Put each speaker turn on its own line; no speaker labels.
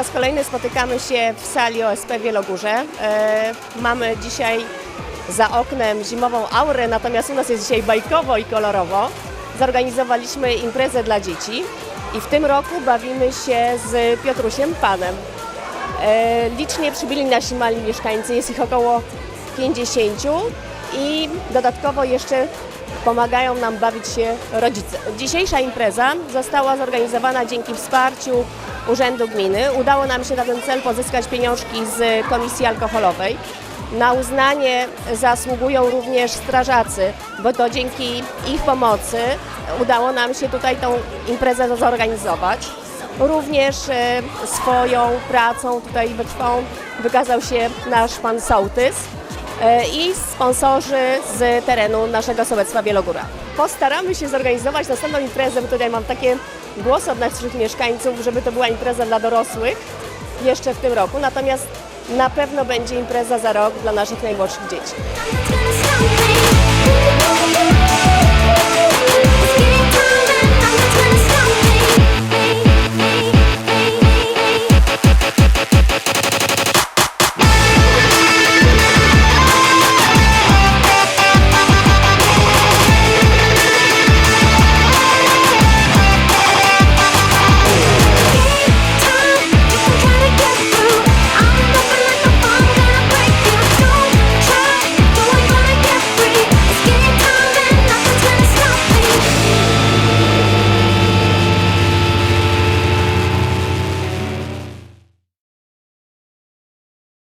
raz kolejny spotykamy się w sali OSP Wielogórze. E, mamy dzisiaj za oknem zimową aurę, natomiast u nas jest dzisiaj bajkowo i kolorowo. Zorganizowaliśmy imprezę dla dzieci i w tym roku bawimy się z Piotrusiem Panem. E, licznie przybyli nasi mali mieszkańcy, jest ich około 50 i dodatkowo jeszcze pomagają nam bawić się rodzice. Dzisiejsza impreza została zorganizowana dzięki wsparciu Urzędu Gminy. Udało nam się na ten cel pozyskać pieniążki z Komisji Alkoholowej. Na uznanie zasługują również strażacy, bo to dzięki ich pomocy udało nam się tutaj tą imprezę zorganizować. Również e, swoją pracą tutaj wytrwałą wykazał się nasz pan sołtys e, i sponsorzy z terenu naszego sołectwa Wielogóra. Postaramy się zorganizować następną imprezę, bo tutaj mam takie głosy od naszych mieszkańców, żeby to była impreza dla dorosłych jeszcze w tym roku, natomiast na pewno będzie impreza za rok dla naszych najmłodszych dzieci.